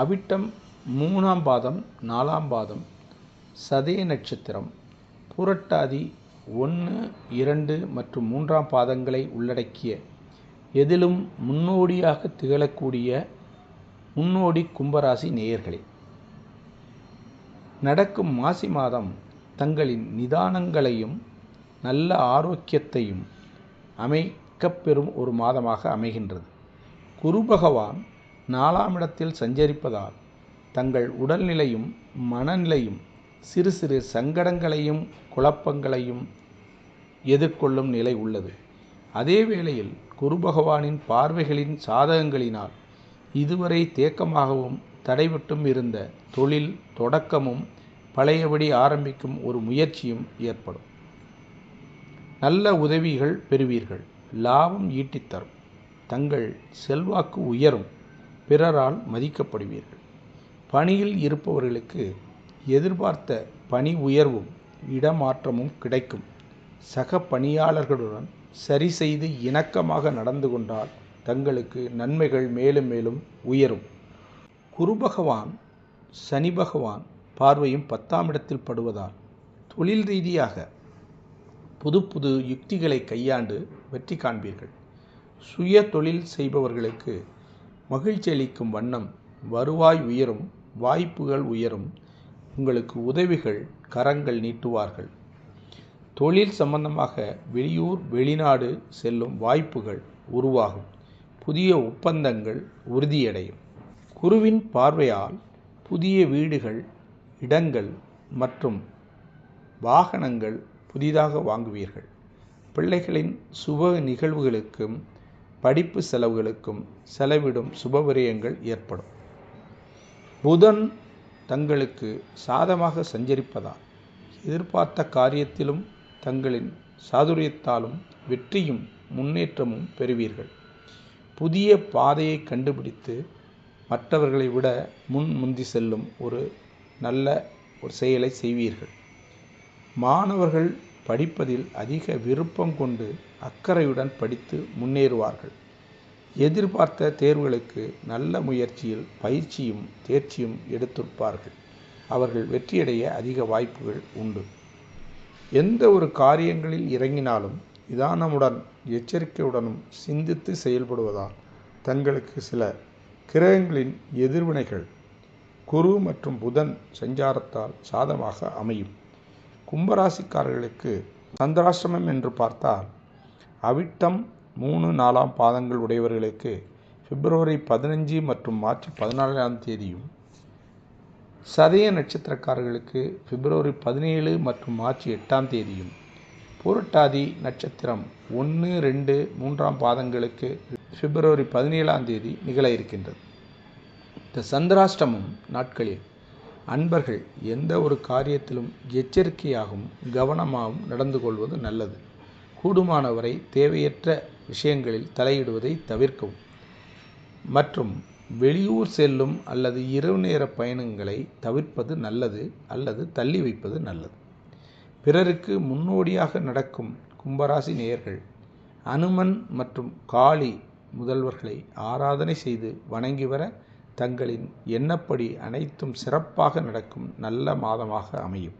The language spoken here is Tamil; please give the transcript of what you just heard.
அவிட்டம் மூணாம் பாதம் நாலாம் பாதம் சதய நட்சத்திரம் புரட்டாதி ஒன்று இரண்டு மற்றும் மூன்றாம் பாதங்களை உள்ளடக்கிய எதிலும் முன்னோடியாக திகழக்கூடிய முன்னோடி கும்பராசி நேயர்களே. நடக்கும் மாசி மாதம் தங்களின் நிதானங்களையும் நல்ல ஆரோக்கியத்தையும் அமைக்கப்பெறும் ஒரு மாதமாக அமைகின்றது. குரு பகவான் நாலாம் இடத்தில் சஞ்சரிப்பதால் தங்கள் உடல்நிலையும் மனநிலையும் சிறு சிறு சங்கடங்களையும் குழப்பங்களையும் எதிர்கொள்ளும் நிலை உள்ளது. அதே வேளையில் குரு பகவானின் பார்வைகளின் சாதகங்களினால் இதுவரை தேக்கமாகவும் தடைபட்டும் இருந்த தொழில் தொடக்கமும் பழையபடி ஆரம்பிக்கும் ஒரு முயற்சியும் ஏற்படும். நல்ல உதவிகள் பெறுவீர்கள். லாபம் ஈட்டித்தரும். தங்கள் செல்வாக்கு உயரும். பிறரால் மதிக்கப்படுவீர்கள். பணியில் இருப்பவர்களுக்கு எதிர்பார்த்த பணி உயர்வும் இடமாற்றமும் கிடைக்கும். சக பணியாளர்களுடன் சரி செய்து இணக்கமாக நடந்து கொண்டால் தங்களுக்கு நன்மைகள் மேலும் மேலும் உயரும். குரு பகவான் சனி பகவான் பார்வையும் பத்தாம் இடத்தில் படுவதால் தொழில் ரீதியாக புது புது யுக்திகளை கையாண்டு வெற்றி காண்பீர்கள். சுய தொழில் செய்பவர்களுக்கு மகிழ்ச்சி அளிக்கும் வண்ணம் வருவாய் உயரும் வாய்ப்புகள் உயரும். உங்களுக்கு உதவிகள் கரங்கள் நீட்டுவார்கள். தொழில் சம்பந்தமாக வெளியூர் வெளிநாடு செல்லும் வாய்ப்புகள் உருவாகும். புதிய ஒப்பந்தங்கள் உறுதியடையும். குருவின் பார்வையால் புதிய வீடுகள் இடங்கள் மற்றும் வாகனங்கள் புதிதாக வாங்குவீர்கள். பிள்ளைகளின் சுப நிகழ்வுகளுக்கும் படிப்பு செலவுகளுக்கும் செலவிடும் சுபவிரயங்கள் ஏற்படும். புதன் தங்களுக்கு சாதமாக சஞ்சரிப்பதால் எதிர்பார்த்த காரியத்திலும் தங்களின் சாதுரியத்தாலும் வெற்றியும் முன்னேற்றமும் பெறுவீர்கள். புதிய பாதையை கண்டுபிடித்து மற்றவர்களை விட முன் முந்தி செல்லும் ஒரு நல்ல ஒரு செயலை செய்வீர்கள். மாணவர்கள் படிப்பதில் அதிக விருப்பம் கொண்டு அக்கறையுடன் படித்து முன்னேறுவார்கள். எதிர்பார்த்த தேர்வுகளுக்கு நல்ல முயற்சியில் பயிற்சியும் தேர்ச்சியும் எடுத்திருப்பார்கள். அவர்கள் வெற்றியடைய அதிக வாய்ப்புகள் உண்டு. எந்த ஒரு காரியங்களில் இறங்கினாலும் நிதானமுடன் எச்சரிக்கையுடனும் சிந்தித்து செயல்படுவதால் தங்களுக்கு சில கிரகங்களின் எதிர்வினைகள் குரு மற்றும் புதன் சஞ்சாரத்தால் சாதமாக அமையும். கும்பராசிக்காரர்களுக்கு சந்திராசிரமம் என்று பார்த்தால் அவிட்டம் மூணு நாலாம் பாதங்கள் உடையவர்களுக்கு பிப்ரவரி பதினஞ்சு மற்றும் மார்ச் பதினாலாம் தேதியும் சதய நட்சத்திரக்காரர்களுக்கு பிப்ரவரி பதினேழு மற்றும் மார்ச் எட்டாம் தேதியும் பூரட்டாதி நட்சத்திரம் ஒன்று ரெண்டு மூன்றாம் பாதங்களுக்கு பிப்ரவரி பதினேழாம் தேதி நிகழ இருக்கின்றது. இந்த சந்திராஷ்டமம் நாட்களில் அன்பர்கள் எந்த ஒரு காரியத்திலும் எச்சரிக்கையாகவும் கவனமாகவும் நடந்து கொள்வது நல்லது. கூடுமானவரை தேவையற்ற விஷயங்களில் தலையிடுவதை தவிர்க்கவும். மற்றும் வெளியூர் செல்லும் அல்லது இரவு நேர பயணங்களை தவிர்ப்பது நல்லது அல்லது தள்ளி வைப்பது நல்லது. பிறருக்கு முன்னோடியாக நடக்கும் கும்பராசி நேயர்கள் அனுமன் மற்றும் காளி முதல்வர்களை ஆராதனை செய்து வணங்கி வர தங்களின் எண்ணப்படி அனைத்தும் சிறப்பாக நடக்கும் நல்ல மாதமாக அமையும்.